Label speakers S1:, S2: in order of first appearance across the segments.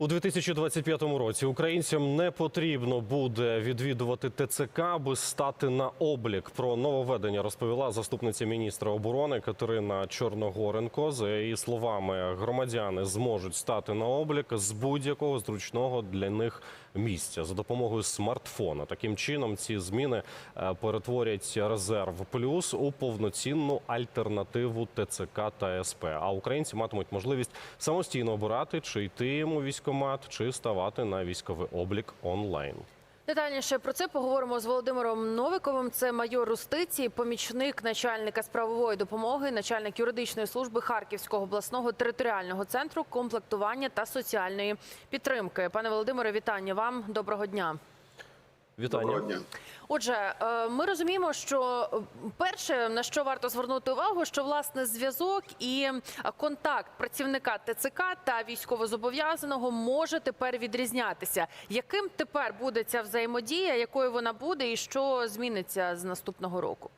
S1: У 2025 році українцям не потрібно буде відвідувати ТЦК, аби стати на облік. Про нововведення розповіла заступниця міністра оборони Катерина Чорногоренко. За її словами, громадяни зможуть стати на облік з будь-якого зручного для них місця за допомогою смартфона. Таким чином, ці зміни е, перетворять резерв плюс у повноцінну альтернативу ТЦК та СП. А українці матимуть можливість самостійно обирати, чи йти йому військомат, чи ставати на військовий облік онлайн.
S2: Детальніше про це поговоримо з Володимиром Новиковим. Це майор юстиції, помічник начальника справової допомоги, начальник юридичної служби Харківського обласного територіального центру комплектування та соціальної підтримки. Пане Володимире, вітання вам. Доброго дня.
S1: Вітання.
S3: Доброго дня.
S2: Отже, е, ми розуміємо, що е, перше на що варто звернути увагу, що власне зв'язок і контакт працівника ТЦК та військовозобов'язаного може тепер відрізнятися. Яким тепер буде ця взаємодія, якою вона буде, і що зміниться з наступного року?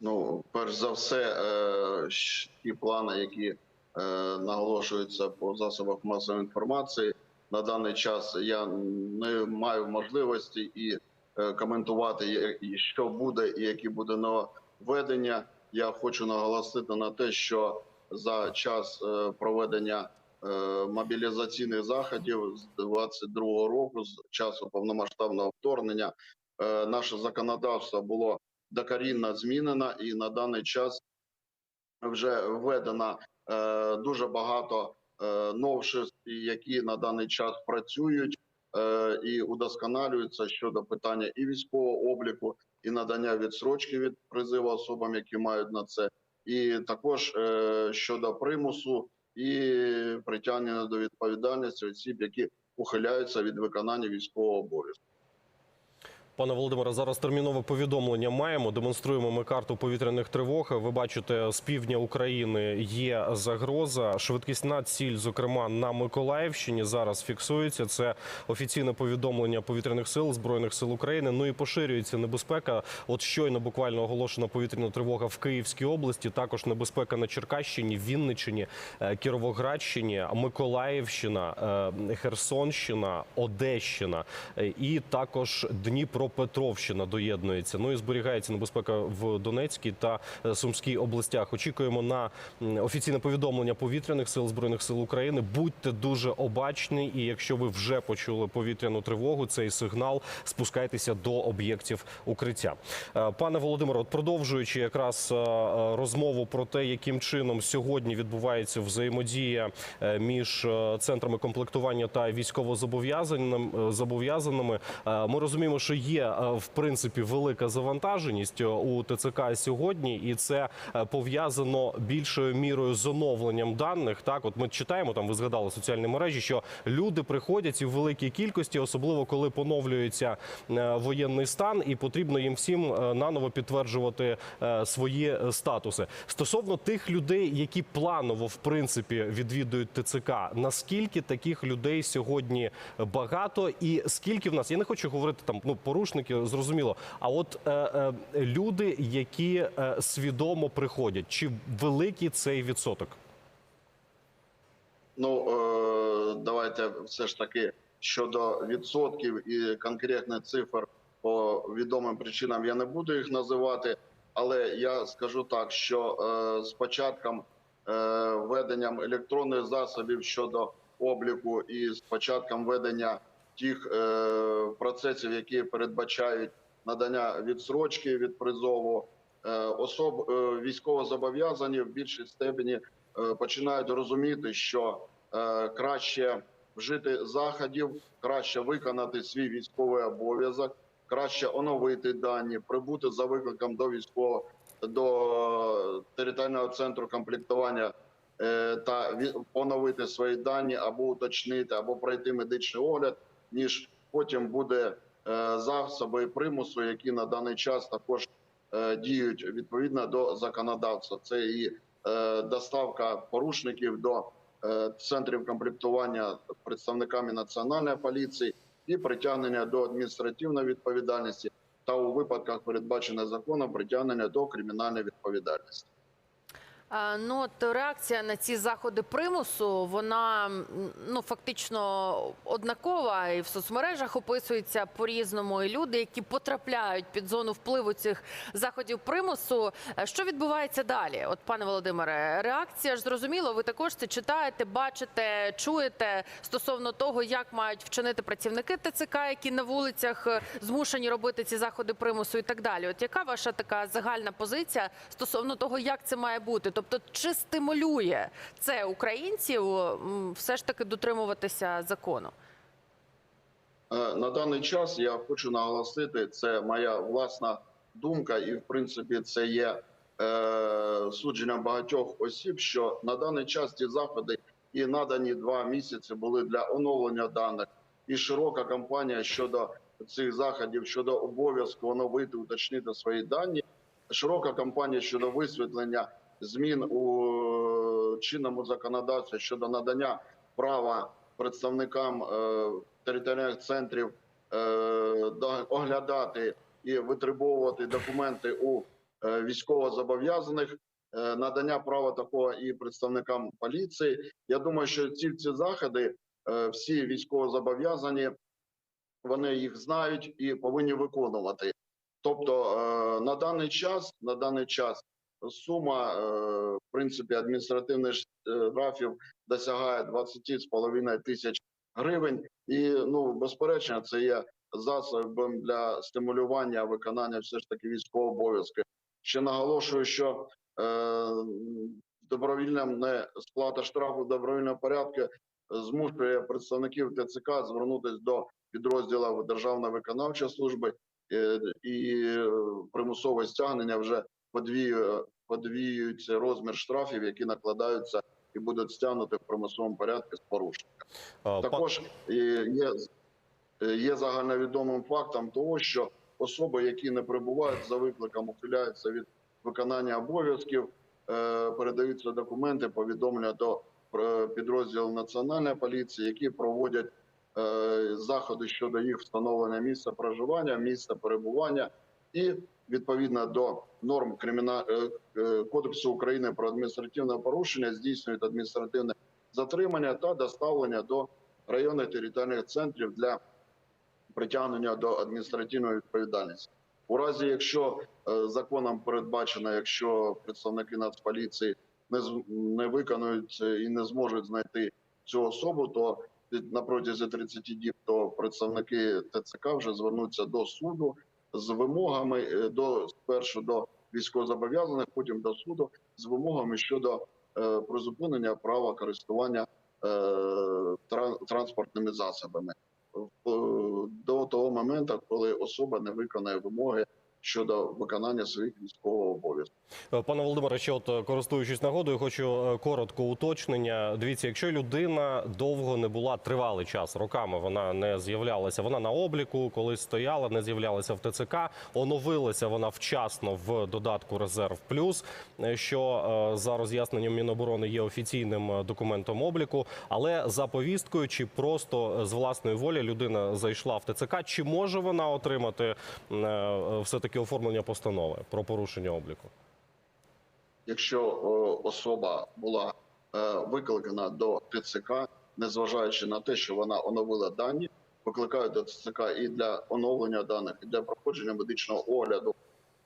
S3: Ну, перш за все, е, ті плани, які наголошуються по засобах масової інформації, на даний час я не маю можливості і е, коментувати, що буде, і які буде нововведення. Я хочу наголосити на те, що за час е, проведення е, мобілізаційних заходів з 22 року, з часу повномасштабного вторгнення, наше законодавство було докорінно змінено, і на даний час вже введено дуже багато новшеств, які на даний час працюють е, і удосконалюються щодо питання і військового обліку, і надання відсрочки від призиву особам, які мають на це, і також е, щодо примусу і притягнення до відповідальності осіб, які ухиляються від виконання військового обов'язку.
S1: Пане Володимире, зараз термінове повідомлення маємо. Демонструємо ми карту повітряних тривог. Ви бачите, з півдня України є загроза. Швидкісна ціль, зокрема на Миколаївщині, зараз фіксується. Це офіційне повідомлення повітряних сил збройних сил України. Ну і поширюється небезпека. От щойно буквально оголошена повітряна тривога в Київській області. Також небезпека на Черкащині, Вінниччині, е, Кіровоградщині, Миколаївщина, е, Херсонщина, Одещина е, і також Дніпропетровщина доєднується. Ну і зберігається небезпека в Донецькій та е, Сумській областях. Очікуємо на офіційне повідомлення повітряних сил збройних сил України. Будьте дуже обачні, і якщо ви вже почули повітряну тривогу, цей сигнал спускайтеся до об'єктів укриття. Е, Пане Володимире, продовжуючи якраз е, розмову про те, яким чином сьогодні відбувається взаємодія між центрами комплектування та військовозобов'язаними зобов'язаними, ми розуміємо, що є е, в принципі велика завантаженість е, у ТЦК сьогодні, і це е, пов'язано більшою мірою з оновленням даних. Так, от ми читаємо там, ви згадали соціальні мережі, що люди приходять і в великій кількості, особливо коли поновлюється воєнний стан, і потрібно їм всім наново підтверджувати свої статуси. Стосовно тих людей, які планово в принципі відвідують ТЦК, наскільки таких людей сьогодні багато, і скільки в нас я не хочу говорити там ну порушники, зрозуміло. А от е, е, люди, які е, свідомо приходять, чи великий цей відсоток?
S3: Ну е, давайте все ж таки щодо відсотків і конкретних цифр по відомим причинам я не буду їх називати, але я скажу так, що е, з початком е, введенням електронних засобів щодо обліку і з початком ведення тих е, процесів, які передбачають надання відсрочки від призову, е, особ е, військовозобов'язані в більшій степені е, починають розуміти, що е, краще вжити заходів, краще виконати свій військовий обов'язок, краще оновити дані, прибути за викликом до військового до територіального центру комплектування е, та оновити свої дані або уточнити, або пройти медичний огляд, ніж потім буде е, засоби примусу, які на даний час також е, діють відповідно до законодавства. Це і е, доставка порушників до центрів комплектування представниками національної поліції і притягнення до адміністративної відповідальності, та у випадках, передбачених законом, притягнення до кримінальної відповідальності.
S2: Ну, от реакція на ці заходи примусу, вона ну фактично однакова, і в соцмережах описується по-різному. І люди, які потрапляють під зону впливу цих заходів примусу. Е, Що відбувається далі? От, пане Володимире, реакція ж зрозуміло. Ви також це читаєте, бачите, чуєте стосовно того, як мають вчинити працівники ТЦК, які на вулицях е, змушені робити ці заходи примусу і так далі. От яка ваша така загальна позиція стосовно того, як це має бути? Тобто, чи стимулює це українців все ж таки дотримуватися закону?
S3: Е, На даний час я хочу наголосити, це моя власна думка, і в принципі це є е, судженням багатьох осіб, що на даний час ці заходи і надані два місяці були для оновлення даних, і широка кампанія щодо цих заходів, щодо обов'язку оновити, уточнити свої дані. Широка кампанія щодо висвітлення змін у е, чинному законодавстві щодо надання права представникам е, територіальних центрів е, оглядати і витребовувати документи у військовозобов'язаних, надання права такого і представникам поліції. Я думаю, що ці ці заходи всі військовозобов'язані, вони їх знають і повинні виконувати. Тобто на даний час, на даний час сума е, в принципі адміністративних штрафів досягає 20,5 тисяч гривень, і ну безперечно, це є засобом для стимулювання виконання все ж таки військового обов'язку. Ще наголошую, що е, добровільна не сплата штрафу в добровільному порядку змушує представників ТЦК звернутися до підрозділів Державної виконавчої служби е, і е, примусове стягнення вже подвіює подвіюється розмір штрафів, які накладаються і будуть стягнути в примусовому порядку з порушень.
S1: Е,
S3: Також є, є загальновідомим фактом того, що особи, які не перебувають за викликом, ухиляються від виконання обов'язків, е, передаються документи, повідомлення до е, підрозділів національної поліції, які проводять е, заходи щодо їх встановлення місця проживання, місця перебування і відповідно до норм криміна... е, е, кодексу України про адміністративне порушення здійснюють адміністративне затримання та доставлення до районних територіальних центрів для притягнення до адміністративної відповідальності. У разі, якщо е, законом передбачено, якщо представники Нацполіції не не виконують і не зможуть знайти цю особу, то на протязі 30 діб то представники ТЦК вже звернуться до суду з вимогами е, до спершу до військовозобов'язаних, потім до суду з вимогами щодо е, призупинення права користування е, транспортними засобами в- до того моменту, коли особа не виконає вимоги щодо виконання своїх військового обов'язків.
S1: Е, Пане Володимире, ще от е, користуючись нагодою, хочу е, коротко уточнення. Дивіться, якщо людина довго не була тривалий час, роками вона не з'являлася, вона на обліку, колись стояла, не з'являлася в ТЦК, оновилася вона вчасно в додатку Резерв Плюс, що за роз'ясненням Міноборони є офіційним документом обліку. Але за повісткою чи просто з власної волі людина зайшла в ТЦК, чи може вона отримати все таки оформлення постанови про порушення обліку?
S3: Якщо е, особа була е, викликана до ТЦК, незважаючи на те, що вона оновила дані, викликають до ТЦК і для оновлення даних, і для проходження медичного огляду,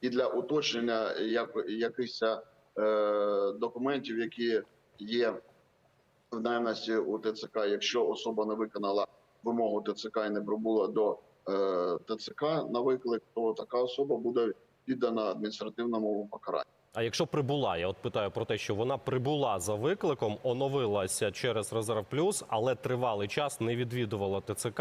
S3: і для уточнення як, якихось е, документів, які є в наявності у ТЦК. Якщо особа не виконала вимогу ТЦК і не прибула до ТЦК на виклик, то така особа буде піддана адміністративному покаранню.
S1: А якщо прибула, я от питаю про те, що вона прибула за викликом, оновилася через резерв плюс, але тривалий час не відвідувала ТЦК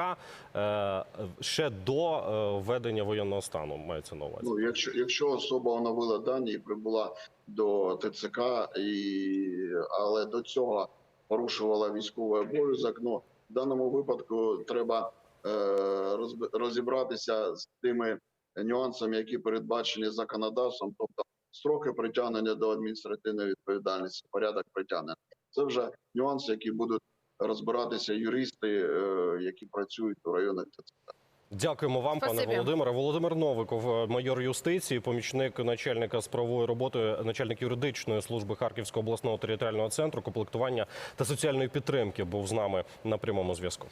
S1: е, ще до е, введення воєнного стану. Мається на увазі.
S3: Ну, якщо, якщо особа оновила дані і прибула до ТЦК, і, але до цього порушувала військовий обов'язок, ну, в даному випадку треба е, розібратися з тими нюансами, які передбачені законодавством, тобто строки притягнення до адміністративної відповідальності, порядок притягнення. Це вже нюанси, які будуть розбиратися юристи, е, які працюють у районах ТЦК.
S1: Дякуємо вам, пане Володимире. Володимир Новиков, е, майор юстиції, помічник начальника з правової роботи, начальник юридичної служби Харківського обласного територіального центру комплектування та соціальної підтримки, був з нами на прямому зв'язку.